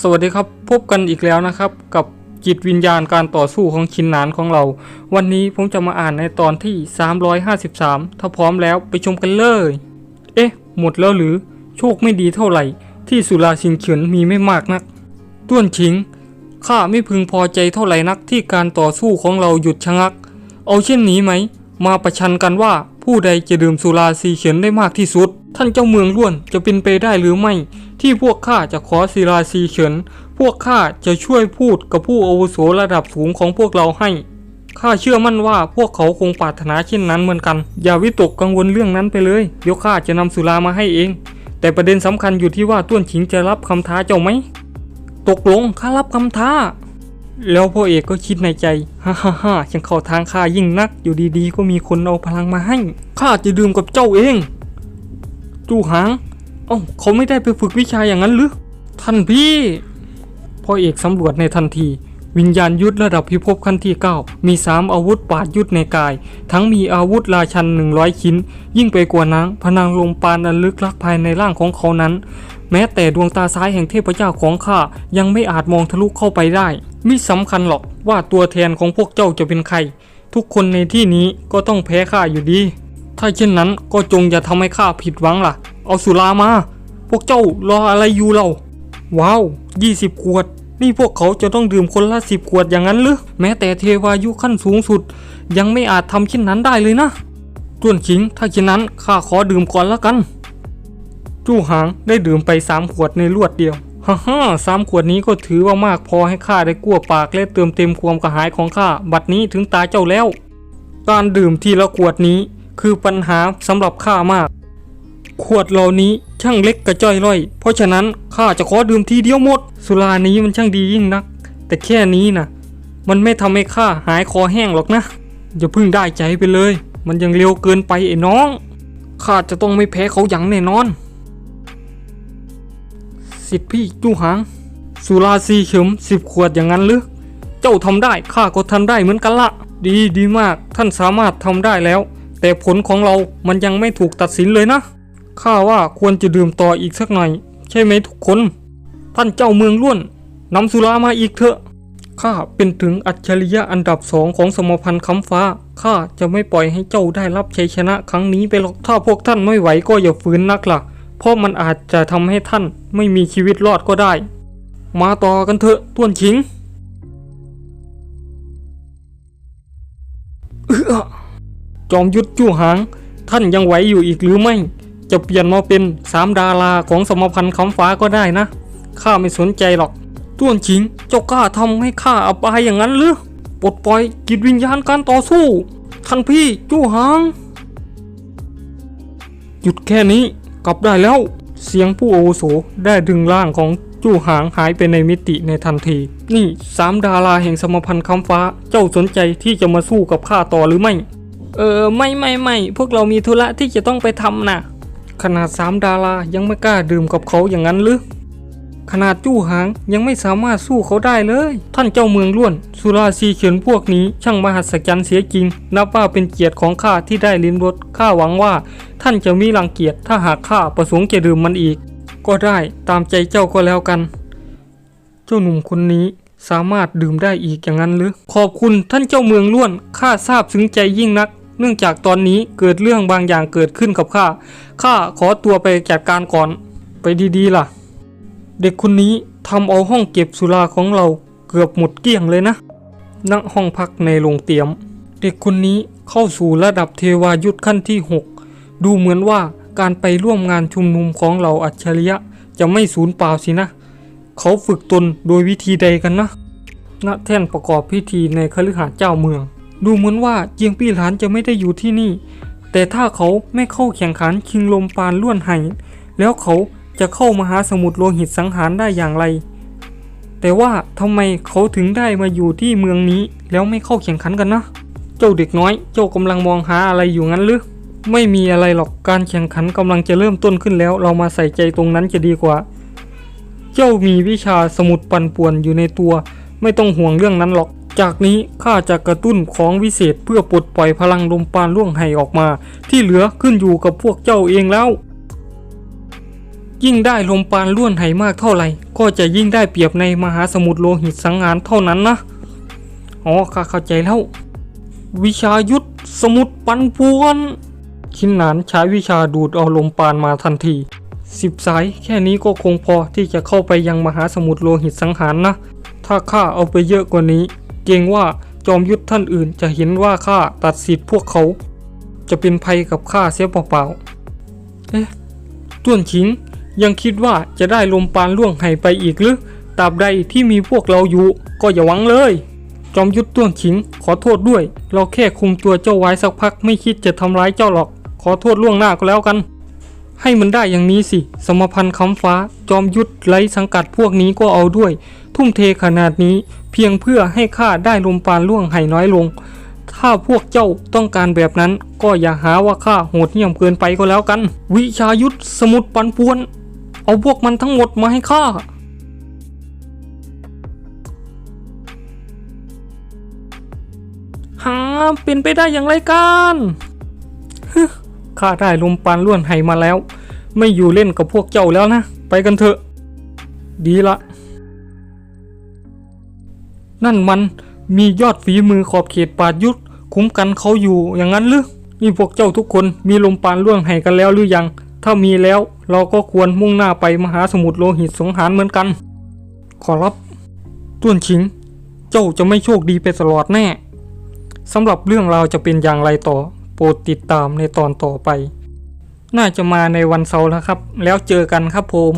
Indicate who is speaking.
Speaker 1: สวัสดีครับพบกันอีกแล้วนะครับ กับจิตวิญญาณการต่อสู้ของชินนานของเรา วันนี้ผมจะมาอ่านในตอนที่ 353 ถ้าพร้อมแล้วไปชมกันเลย เอ๊ะ หมดแล้วหรือ โชคไม่ดีเท่าไหร่ ที่สุราสิงเฉินมีไม่มากนัก ต้วนชิงข้าไม่พึงพอใจเท่าไหร่นักที่การต่อสู้ของเราหยุดชะงัก เอาเช่นนี้ไหม มาประชันกันว่าผู้ใดจะดื่มสุราสีเขียนได้มากที่สุด ท่านเจ้าเมืองล้วนจะเป็นไปได้หรือไม่ ที่พวกข้าจะขอศิลาสีเขียนพวกข้าจะช่วยพูดกับผู้อาวุโสระดับสูงของพวกเราให้ข้าเชื่อมั่นว่าพวกเขาคงปรารถนาเช่นนั้นเหมือนกัน อย่าวิตกกังวลเรื่องนั้นไปเลยเดี๋ยวข้าจะนำสุรามาให้เอง แต่ประเด็นสำคัญอยู่ที่ว่าต้วนฉิงจะรับคำท้าเจ้าไหม ตกลงข้ารับคำท้า แล้วพ่อเอกก็คิดในใจฮ่าฮ่าฮ่าฉันเข้าทางข้ายิ่งนัก อยู่ดีๆ ก็มีคนเอาพลังมาให้ข้าจะดื่มกับเจ้าเอง จู่หางเอ้าเขาไม่ได้ไปฝึกวิชาอย่างนั้นหรือท่านพี่ พ่อเอกสำรวจในทันที วิญญาณยุทธระดับพิภพขั้นที่9มี3อาวุธปาดยุทธในกาย ทั้งมีอาวุธราชัน 100 ชิ้น ยิ่งไปกว่านั้นพนังลมปานอันลึกลักภายในร่างของเขานั้น แม้แต่ดวงตาซ้ายแห่งเทพเจ้าของข้ายังไม่อาจมองทะลุเข้าไปได้มิสำคัญหรอกว่าตัวแทนของพวกเจ้าจะเป็นใคร ทุกคนในที่นี้ก็ต้องแพ้ข้าอยู่ดี ถ้าเช่นนั้นก็จงอย่าทำให้ข้าผิดหวังล่ะ เอาสุรามา พวกเจ้ารออะไรอยู่เรา ว้าว20ขวด นี่พวกเขาจะต้องดื่มคนละสิบขวดอย่างนั้นหรือแม้แต่เทวายุขั้นสูงสุด ยังไม่อาจทำเช่นนั้นได้เลยนะต้วนขิง ถ้าเช่นนั้นข้าขอดื่มก่อนละกัน จู้หางได้ดื่มไปสามขวดในรวดเดียวฮ่าฮ่าสามขวดนี้ก็ถือว่ามากพอให้ข้าได้กั้วปากและเติมเต็มความกระหายของข้าบัดนี้ถึงตาเจ้าแล้ว การดื่มทีละขวดนี้ คือปัญหาสำหรับข้ามาก ขวดเหล่านี้ช่างเล็กกระจ้อยร่อย เพราะฉะนั้นข้าจะขอดื่มทีเดียวหมด สุรานี้มันช่างดียิ่งนัก แต่แค่นี้นะมันไม่ทำให้ข้าหายคอแห้งหรอกนะอย่าเพิ่งได้ใจไปเลย มันยังเร็วเกินไปไอ้น้องข้าจะต้องไม่แพ้เขาอย่างแน่นอน สิทธิพี่จู้หาง สุราซีเข็มสิบขวดอย่างนั้นหรือเจ้าทำได้ข้าก็ทำได้เหมือนกันละ ดีดีมากท่านสามารถทำได้แล้ว แต่ผลของเรามันยังไม่ถูกตัดสินเลยนะ ข้าว่าควรจะดื่มต่ออีกสักหน่อย ใช่ไหมทุกคน ท่านเจ้าเมืองล้วนนำสุรามาอีกเถอะ ข้าเป็นถึงอัจฉริยะอันดับสองของสมพันธ์คำฟ้า ข้าจะไม่ปล่อยให้เจ้าได้รับชัยชนะครั้งนี้ไปหรอก ถ้าพวกท่านไม่ไหวก็อย่าฝืนนักล่ะ เพราะมันอาจจะทำให้ท่านไม่มีชีวิตรอดก็ได้ มาต่อกันเถอะต้วนชิงเอื้อ จอมยุทธจู้หาง ท่านยังไหวอยู่อีกหรือไม่ จะเปลี่ยนมาเป็นสามดาราของสมพันธ์คำฟ้าก็ได้นะ ข้าไม่สนใจหรอกต้วนชิง เจ้ากล้าทำให้ข้าอับอายอย่างนั้นหรือปลดปล่อยจิตวิญญาณการต่อสู้ ท่านพี่จู้หาง หยุดแค่นี้กลับได้แล้ว เสียงผู้อาวุโสได้ดึงร่างของจู้หางหายไปในมิติในทันที นี่สามดาราแห่งสมพันธ์คำฟ้า เจ้าสนใจที่จะมาสู้กับข้าต่อหรือไม่ เออไม่ไม่ไม่พวกเรามีธุระที่จะต้องไปทำนะขนาดสามดารายังไม่กล้าดื่มกับเขาอย่างนั้นหรือขนาดจู้หางยังไม่สามารถสู้เขาได้เลย ท่านเจ้าเมืองล้วน สุราซีเขียนพวกนี้ช่างมหัศจรรย์เสียจริง นับว่าเป็นเกียรติของข้าที่ได้ลิ้มรสข้าหวังว่า ท่านจะมีรังเกียจถ้าหากข้าประสงค์จะดื่มมันอีก ก็ได้ตามใจเจ้าก็แล้วกัน เจ้าหนุ่มคนนี้สามารถดื่มได้อีกอย่างนั้นหรือขอบคุณท่านเจ้าเมืองล้วนข้าทราบซึ้งใจยิ่งนัก เนื่องจากตอนนี้เกิดเรื่องบางอย่างเกิดขึ้นกับข้า ข้าขอตัวไปจัดการก่อน ไปดีๆล่ะ เด็กคนนี้ทำเอาห้องเก็บสุราของเราเกือบหมดเกลี้ยงเลยนะณห้องพักในโรงเตียม เด็กคนนี้เข้าสู่ระดับเทวายุทธขั้นที่ 6 ดูเหมือนว่าการไปร่วมงานชุมนุมของเราอัจฉริยะจะไม่สูญเปล่าสินะ เขาฝึกตนโดยวิธีใดกันนะณแท่นประกอบพิธีในคฤหาสน์เจ้าเมือง ดูเหมือนว่าเจียงปี้หลานจะไม่ได้อยู่ที่นี่ แต่ถ้าเขาไม่เข้าแข่งขันชิงลมปานล้วนไห่แล้วเขาจะเข้ามาหาสมุทรโลหิตสังหารได้อย่างไร แต่ว่าทำไมเขาถึงได้มาอยู่ที่เมืองนี้ แล้วไม่เข้าแข่งขันกันนะ เจ้าเด็กน้อย เจ้ากำลังมองหาอะไรอยู่งั้นหรือไม่มีอะไรหรอกการแข่งขันกำลังจะเริ่มต้นขึ้นแล้ว เรามาใส่ใจตรงนั้นจะดีกว่า เจ้ามีวิชาสมุดปั่นป่วนอยู่ในตัว ไม่ต้องห่วงเรื่องนั้นหรอก จากนี้ข้าจะกระตุ้นของวิเศษเพื่อปลดปล่อยพลังลมปานล่วงไห่ออกมา ที่เหลือขึ้นอยู่กับพวกเจ้าเองแล้ว ยิ่งได้ลมปานล้วนไหมากเท่าไหร่ ก็จะยิ่งได้เปรียบในมหาสมุทรโลหิตสังหารเท่านั้นนะอ๋อข้าเข้าใจแล้ว วิชายุทธสมุดปันปวนคินหนานใช้วิชาดูดเอาลมปานมาทันทีสิบสายแค่นี้ก็คงพอที่จะเข้าไปยังมหาสมุทรโลหิตสังหารนะ ถ้าข้าเอาไปเยอะกว่านี้ เกรงว่าจอมยุทธท่านอื่นจะเห็นว่าข้าตัดสิทธิ์พวกเขา จะเป็นภัยกับข้าเสียเปล่าๆ เอ๊ะต้วนชิงยังคิดว่าจะได้ลมปานล่วงไห้ไปอีกหรือตราบใดที่มีพวกเราอยู่ก็อย่าหวังเลย จอมยุทธต้วนชิงขอโทษด้วย เราแค่คุมตัวเจ้าไว้สักพักไม่คิดจะทำร้ายเจ้าหรอก ขอโทษล่วงหน้าก็แล้วกัน ให้มันได้อย่างนี้สิ สมพันธ์คำฟ้า จอมยุทธไร้สังกัดพวกนี้ก็เอาด้วย ทุ่มเทขนาดนี้ เพียงเพื่อให้ข้าได้ลมปานล่วงไห้น้อยลง ถ้าพวกเจ้าต้องการแบบนั้น ก็อย่าหาว่าข้าโหดเหี้ยมเกินไปก็แล้วกัน วิชายุทธสมุดปันปวน เอาพวกมันทั้งหมดมาให้ข้าหาเป็นไปได้อย่างไรกันข้าได้ลมปานล้วนไห้มาแล้ว ไม่อยู่เล่นกับพวกเจ้าแล้วนะ ไปกันเถอะ ดีละ นั่นมันมียอดฝีมือขอบเขตปาดยุทธคุ้มกันเขาอยู่อย่างนั้นหรือนี่พวกเจ้าทุกคนมีลมปานล่วงให้กันแล้วหรือยัง ถ้ามีแล้วเราก็ควรมุ่งหน้าไปมหาสมุทรโลหิตสงหารเหมือนกัน ขอรับต้วนชิง เจ้าจะไม่โชคดีไปตลอดแน่สำหรับเรื่องราวจะเป็นอย่างไรต่อ โปรดติดตามในตอนต่อไป น่าจะมาในวันเสาร์แล้วครับ แล้วเจอกันครับผม